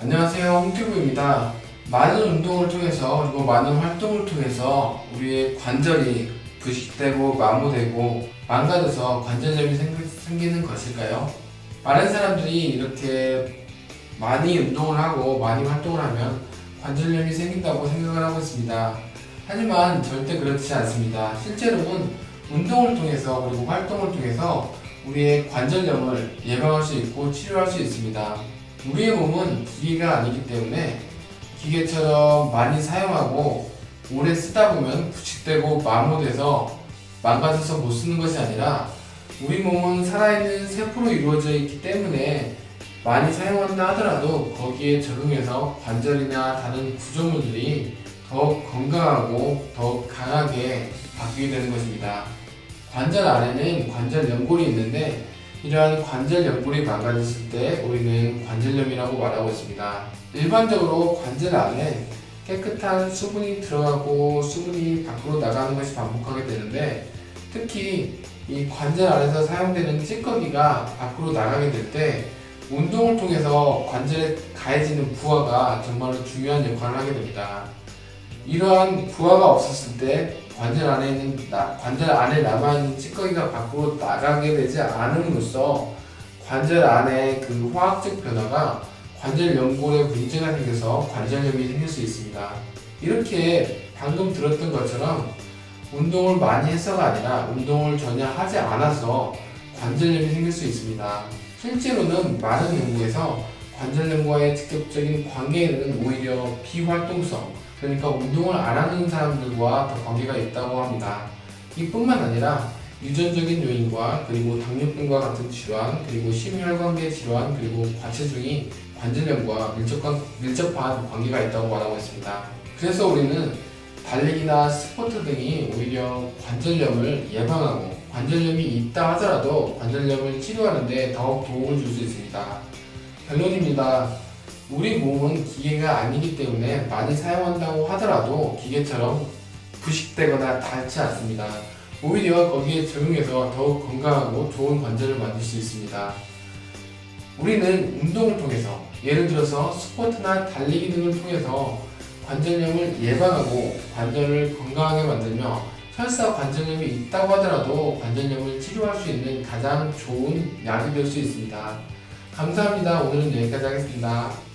안녕하세요 홍튜브입니다. 많은 운동을 통해서 그리고 많은 활동을 통해서 우리의 관절이 부식되고 마모되고 망가져서 관절염이 생- 생기는 것일까요? 많은 사람들이 이렇게 많이 운동을 하고 많이 활동을 하면 관절염이 생긴다고 생각을 하고 있습니다. 하지만 절대 그렇지 않습니다. 실제로는 운동을 통해서 그리고 활동을 통해서 우리의 관절염을 예방할 수 있고 치료할 수 있습니다 우리의 몸은 기계가 아니기 때문에 기계처럼 많이 사용하고 오래 쓰다 보면 부식되고 마모돼서 망가져서 못 쓰는 것이 아니라 우리 몸은 살아있는 세포로 이루어져 있기 때문에 많이 사용한다 하더라도 거기에 적응해서 관절이나 다른 구조물들이 더욱 건강하고 더욱 강하게 바뀌게 되는 것입니다. 관절 안에는 관절 연골이 있는데 이러한 관절 연골이 망가졌을 때 우리는 관절염이라고 말하고 있습니다. 일반적으로 관절 안에 깨끗한 수분이 들어가고 수분이 밖으로 나가는 것이 반복하게 되는데 특히 이 관절 안에서 사용되는 찌꺼기가 밖으로 나가게 될 때 운동을 통해서 관절에 가해지는 부하가 정말로 중요한 역할을 하게 됩니다. 이러한 부하가 없었을 때 관절 안에 있는 나- 관절 안에 남아 있는 찌꺼기가 밖으로 나가게 되지 않음으로써 관절 안에 그 화학적 변화가 관절 연골에 문제가 생겨서 관절염이 생길 수 있습니다. 이렇게 방금 들었던 것처럼 운동을 많이 해서가 아니라 운동을 전혀 하지 않아서 관절염이 생길 수 있습니다. 실제로는 많은 연구에서 관절 염과의 직접적인 관계에는 오히려 비활동성, 그러니까 운동을 안 하는 사람들과 더 관계가 있다고 합니다. 이뿐만 아니라 유전적인 요인과 그리고 당뇨병과 같은 질환, 그리고 심혈관계 질환, 그리고 과체중이 관절염과 밀접한, 밀접한 관계가 있다고 말하고 있습니다. 그래서 우리는 달리기나 스포츠 등이 오히려 관절염을 예방하고 관절염이 있다 하더라도 관절염을 치료하는데 더욱 도움을 줄 수 있습니다. 결론입니다. 우리 몸은 기계가 아니기 때문에 많이 사용한다고 하더라도 기계처럼 부식되거나 닳지 않습니다. 오히려 거기에 적응해서 더욱 건강하고 좋은 관절을 만들 수 있습니다. 우리는 운동을 통해서 예를 들어서 스포츠나 달리기 등을 통해서 관절염을 예방하고 관절을 건강하게 만들며 설사 관절염이 있다고 하더라도 관절염을 치료할 수 있는 가장 좋은 약이 될 수 있습니다. 감사합니다. 오늘은 여기까지 하겠습니다.